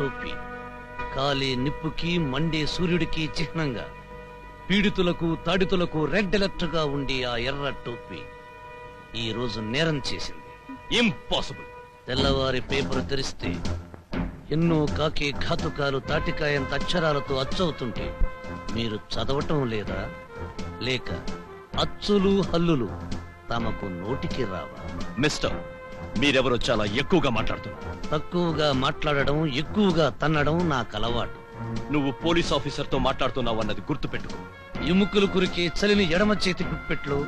టోపీ. కాలే నిప్పుకి మండే సూర్యుడికి చిహ్నంగా. పీడితులకు తాడితులకు రెడ్ అలర్ట్గా ఉండే ఆ ఎర్ర టోపీ. ఈ రోజు నేరం చేసింది. ఇంపాసిబుల్ తెల్లవారి పేపర్ తెరిస్తే ఎన్నో కాకి ఘాతుకాలు తాటికాయంత అక్షరాలతో అచ్చవుతుంటే మీరు చదవటం లేదా? లేక అచ్చులు హల్లులు తమకు నోటికి రావా? మిస్టర్ మీరెవరో చాలా ఎక్కువగా మాట్లాడుతున్నారు. తక్కువగా మాట్లాడడం ఎక్కువగా తన్నడం నాకు అలవాటు నువ్వు పోలీస్ ఆఫీసర్తో మాట్లాడుతున్నావు అన్నది గుర్తుపెట్టుకో. ఎముకలు కురికే చలిని ఎడమ చేతి గుప్పెట్లో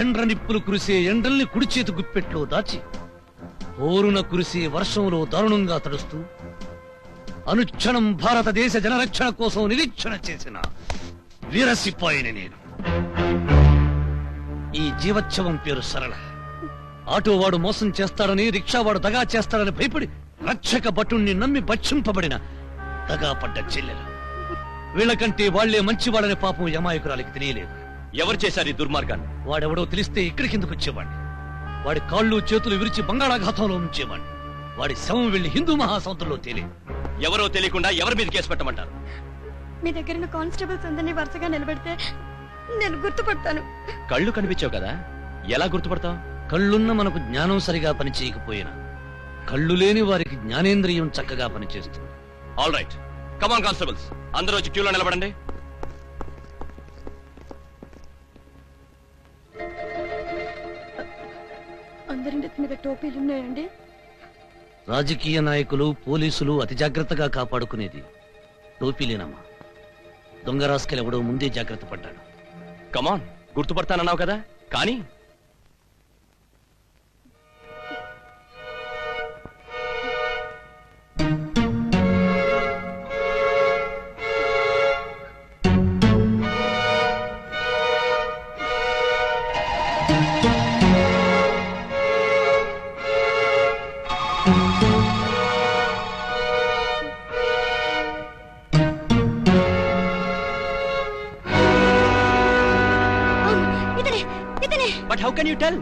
చండ్ర నిప్పులు కురిసే ఎండల్ని కుడి చేతి గుప్పెట్లో దాచి ఓరున కురిసే వర్షంలో దారుణంగా తడుస్తూ అనుక్షణం భారతదేశ జనరక్షణ కోసం నిరీక్షణ చేసిన వీరసిపాయిని నేను. ఈ జీవోత్సవం పేరు సరళ ఆటోవాడు మోసం చేస్తాడని రిక్షావాడు దగా చేస్తాడని భయపడి రక్షక భటుణ్ణి నమ్మి భక్షింపబడిన దగా పడ్డ చెల్లెలు. వీళ్ళకంటే వాళ్ళే మంచివాళ్ళని పాపం యమాయకురాలికి తెలియలేదు. ఎవరు చేశారు ఈ దుర్మార్గాన్ని? వాడెవడో తెలిస్తే ఇక్కడికి ఎందుకు వచ్చేవాడిని? వాడి కాళ్ళు చేతులు విరిచి బంగాళాఘాతంలో ఉంచేవాడిని. వాడి శవం వెళ్ళి హిందూ మహాసముద్రంలో తేలి. ఎవరో తెలియకుండా ఎవరి మీద కేసు పెట్టమంటారు? మీ దగ్గర కానిస్టేబుల్స్ అందరినీ వరుసగా నిలబెడితే నేను గుర్తుపడతాను. కళ్ళు కనిపించావు కదా? ఎలా గుర్తుపడతావు? కళ్ళున్న మనకు జ్ఞానం సరిగా పనిచేయకపోయినా కళ్ళు లేని వారికి జ్ఞానేంద్రియం చక్కగా పనిచేస్తుంది. ఆల్ రైట్ కమాన్ కానిస్టేబుల్స్ అందరూ వచ్చి క్యూలో నిలబడండి. అందరి నెత్తి మీద టోపీలు ఉన్నాయండి? రాజకీయ నాయకులు పోలీసులు అతి జాగ్రత్తగా కాపాడుకునేది టోపీలేనమ్మా. దొంగ రాసుకెళ్ళి ఎవడో ముందే జాగ్రత్త పడ్డాడు. కమాన్ గుర్తుపడతానన్నావు కదా? కానీ but how can you tell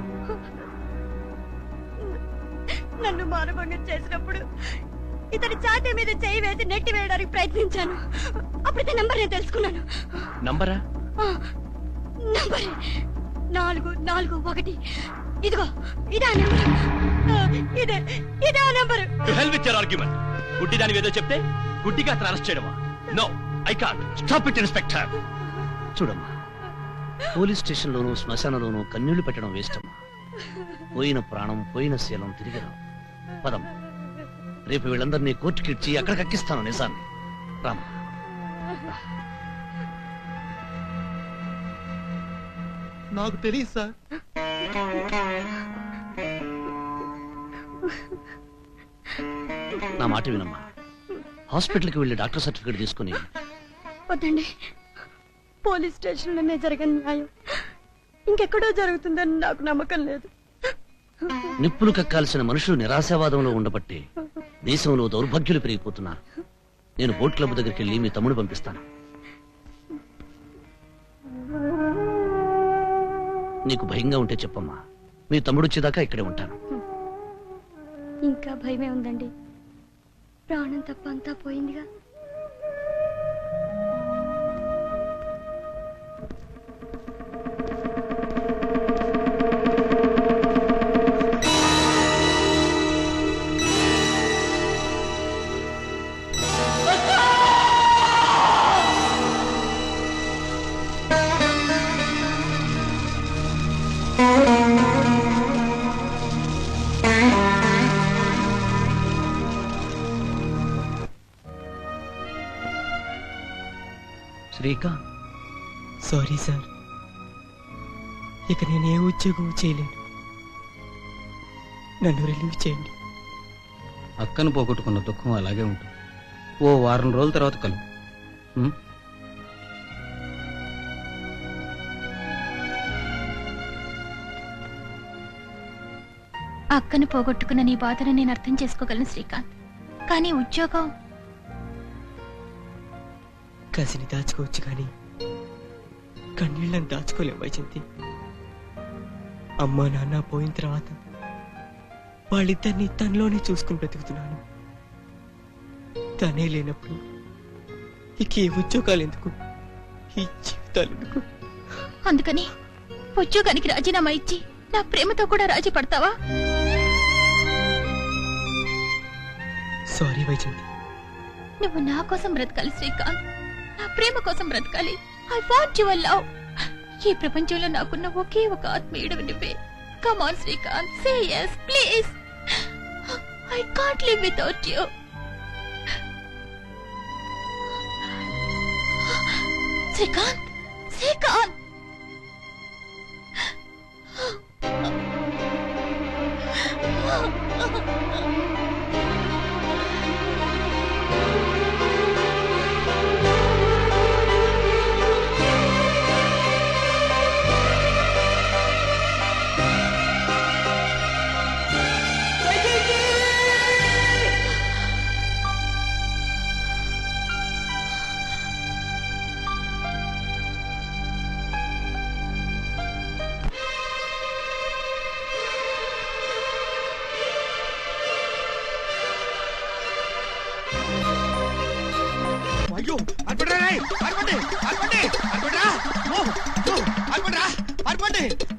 నన్ను మానభంగం చేసినప్పుడు ఇతని ఛాతీ మీద చేయి వేసి నెట్టి వేయడానికి ప్రయత్నించాను. అప్పుడు ఇతని నంబర్ నేను తెలుసుకున్నాను. నంబరా నంబరే నాలుగు నాలుగు ఒకటి. ఇదిగో ఇదే నంబర్. ఇదే ఇదే ఆ number. To hell with your argument గుడ్డి దాని ఏదో చెప్తే గుడ్డిగా అతను అరెస్ట్ చేయడమా? No I can't stop it inspector చూడమ్మా. పోలీస్ స్టేషన్లోనూ శ్మశానంలోనూ కన్నీళ్ళు పెట్టడం వేస్ట్ పోయిన ప్రాణం పోయిన శీలం తిరిగి రావు పదమ్మా రేపు వీళ్ళందరినీ కోర్టుకి ఇచ్చి అక్కడ కక్కిస్తాను నిజాన్ని. రామా. నాకు తెలియదు సార్. నా మాట వినమ్మా. హాస్పిటల్కి వెళ్ళి డాక్టర్ సర్టిఫికేట్ తీసుకుని వద్దండి. పోలీస్ స్టేషన్లోనే జరిగిన న్యాయం. ఇంకెక్కడో జరుగుతుందని నాకు నమ్మకం లేదు. నిప్పులు కక్కాల్సిన మనుషులు నిరాశావాదంలో ఉండబట్టి దేశంలో దౌర్భాగ్యులు పెరిగిపోతున్నారు. నేను బోట్ క్లబ్ దగ్గరికి వెళ్ళి మీ తమ్ముడు పంపిస్తాను. నీకు భయంగా ఉంటే చెప్పమ్మా. మీ తమ్ముడు వచ్చేదాకా ఇక్కడే ఉంటాను. ఇంకా భయమే ఉందండి. ప్రాణం తప్ప అంతా పోయిందిగా. శ్రీకాంత్ సారీ సార్ ఇక నేను ఏ ఉద్యోగం చేయలేను. నన్ను రిలీవ్ చేయండి. అక్కను పోగొట్టుకున్న దుఃఖం అలాగే ఉంటుంది. ఓ వారం రోజుల తర్వాత కలు? అక్కను పోగొట్టుకున్న నీ బాధను నేను అర్థం చేసుకోగలను శ్రీకాంత్. కానీ ఉద్యోగం కసిని దాచుకోవచ్చు కానీ కన్నీళ్ళని దాచుకోలేం వైజంతి అమ్మా నాన్న పోయిన తర్వాత వాళ్ళిద్దరిని తనలోనే చూసుకుని బ్రతుకుతున్నాను. తనే లేనప్పుడు ఇక ఈ ఉద్యోగాలు ఎందుకు? ఈ జీవితాలు ఎందుకు? అందుకని ఉద్యోగానికి రాజీనామా ఇచ్చి నా ప్రేమతో కూడా రాజీ పడతావా? సారీ వైజంతి నువ్వు నా కోసం బ్రతకాలి శ్రీకాంత్. ప్రేమ కోసం బ్రతకాలి. ఐ వాంట్ యువర్ లవ్ ఈ ప్రపంచంలో నాకున్న ఒకే ఒక ఆత్మీయుడు నువ్వే come on Srikanth say yes please I can't live without you Srikanth Srikanth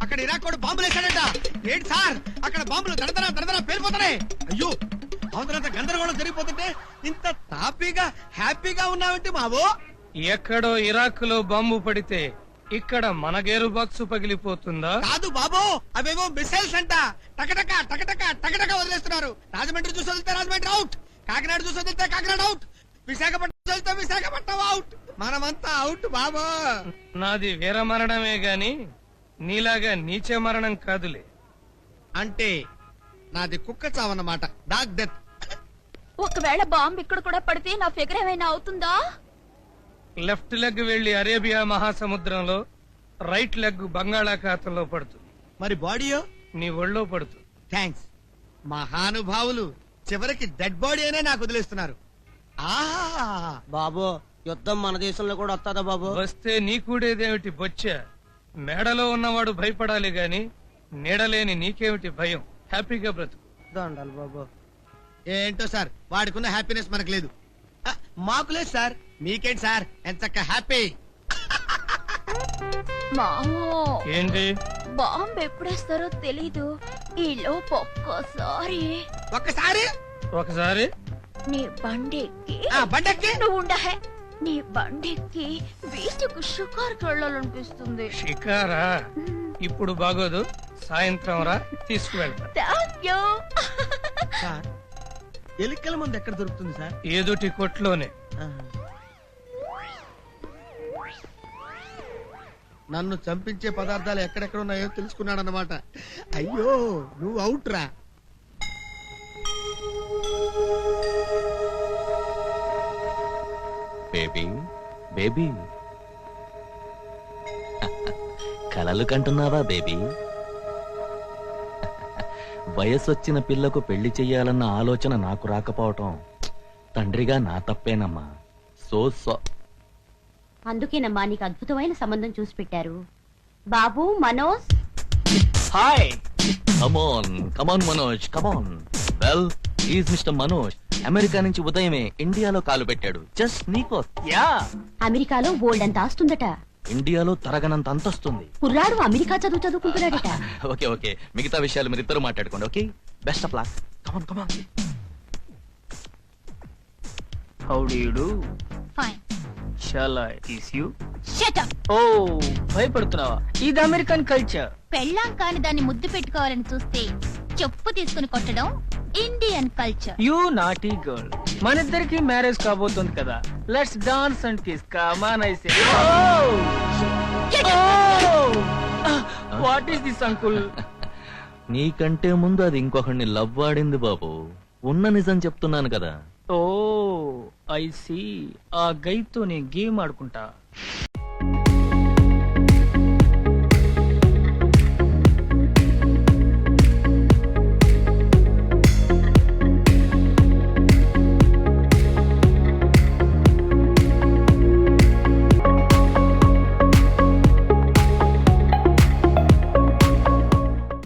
అక్కడ ఇరాక్ కూడా బాంబులు వేశాడంట. ఏంటి సార్? అక్కడ బాంబులు దడదర దడదర పేలిపోతున్నాయి. అయ్యో అవతలంత గందరగోళం జరిగిపోతుంటే ఇంత తాపీగా హ్యాపీగా ఉన్నావంటే మావో ఎక్కడో ఇరాక్లో బాంబు పడితే ఇక్కడ మన గేరు బాక్సు పగిలిపోతుందా? కాదు బాబు అవేవో మిసైల్స్ అంట. టకటక టకటక టకటక వదిలేస్తున్నారు. రాజమండ్రి చూసి వదిలితే రాజమండ్రి అవుట్ కాకినాడ చూసి వదిలితే కాకినాడ అవుట్ విశాఖపట్నం చూసి వదిలితే విశాఖపట్నం అవుట్ మనమంతా అవుట్ బాబు. నాది వీర మరణమే గాని నీలాగా నీచ మరణం కాదులే. అంటే నాది కుక్క చావన్నమాట డాగ్ డెత్ ఒకవేళ బాంబు ఇక్కడ కూడా పడితే నా ఫిగర్ ఏమైనా అవుతుందా? లెఫ్ట్ లెగ్ వెళ్ళి అరేబియా మహాసముద్రంలో రైట్ లెగ్ బంగాళాఖాతంలో పడుతుంది. మరి బాడీయో నీ ఒళ్ళో పడుతుంది. థ్యాంక్స్ మహానుభావులు చివరికి డెడ్ బాడీ అనే నాకు వదిలేస్తున్నారు. ఆహా! బాబు యుద్ధం మన దేశంలో కూడా వస్తుందా బాబు? వస్తే నీ కూడేదేమిటి బొచ్చ? మేడలో ఉన్నవాడు భయపడాలి గాని నీడలేని నీకేమిటి భయం? హ్యాపీగా బ్రతుకు. దండాలి బాబు. ఏంటో సార్ వాడికున్న హ్యాపీనెస్ మనకు లేదు. ఆ, మాకు లేదు సార్. మీకేంటి సార్? ఎంత హ్యాపీ? మామో. ఏంటి? బాంబు ఎప్పుడేస్తారో తెలీదు. ఈ లోపు ఒక్కసారి. ఒక్కసారి? ఒకసారి నీ బండెక్కి. ఆ బండెక్కి? నువ్వు ఉండహే. నీ బండెక్కి బీచ్కు షికార్కి వెళ్ళాలనిపిస్తుంది. షికారా? ఇప్పుడు బాగోదు. సాయంత్రం రా తీసుకువెళ్తా. సార్ ఎలికల మంది ఎక్కడ దొరుకుతుంది సార్? ఏదోటి కొట్లోనే. నన్ను చంపించే పదార్థాలు ఎక్కడెక్కడ ఉన్నాయో తెలుసుకున్నాడన్నమాట. అయ్యో నువ్వు అవుట్ బేబీ. బేబీ. కలలు కంటున్నావా బేబీ? వయసొచ్చిన పిల్లకు పెళ్ళి చెయ్యాలన్న ఆలోచన నాకు రాకపోవటం తండ్రిగా నా తప్పేనమ్మా. So so. అందుకేనమ్మా నీకు అద్భుతమైన సంబంధం చూసి పెట్టారు. బాబు Manoj. Hi come on come on Manoj come on well is mister Manoj America నుంచి ఉదయమే ఇండియాలో కాలు పెట్టాడు. జస్ట్ నీకో యా అమెరికాలో బోల్డ్ అంత ఆస్తుందట. ఇండియాలో తరగనంత అంతొస్తుంది. కుర్రాడు అమెరికా చదువు చదువుకుంటున్నాడట. Okay okay. మిగతా విషయాలు మీరు ఇద్దరు మాట్లాడుకోండి okay? Best of luck come on come on how do you do fine shall I kiss you shut up oh భయపడుతున్నావా? ఇది అమెరికన్ కల్చర్ పెళ్ళాం కాని దాన్ని ముద్దు పెట్టుకోవాలని చూస్తే చెప్పు తీసుకుని కొట్టడం Indian culture you naughty girl మన ఇద్దరికి మ్యారేజ్ కాబోతుంది కదా. Let's dance and kiss come on I say what is this uncle నీకంటే ముందు అది ఇంకొకడిని లవ్ ఆడింది బాబు. ఉన్న నిజం చెప్తున్నాను కదా. ఓ ఐ సీ ఆ గైతో నేను గేమ్ ఆడుకుంటా.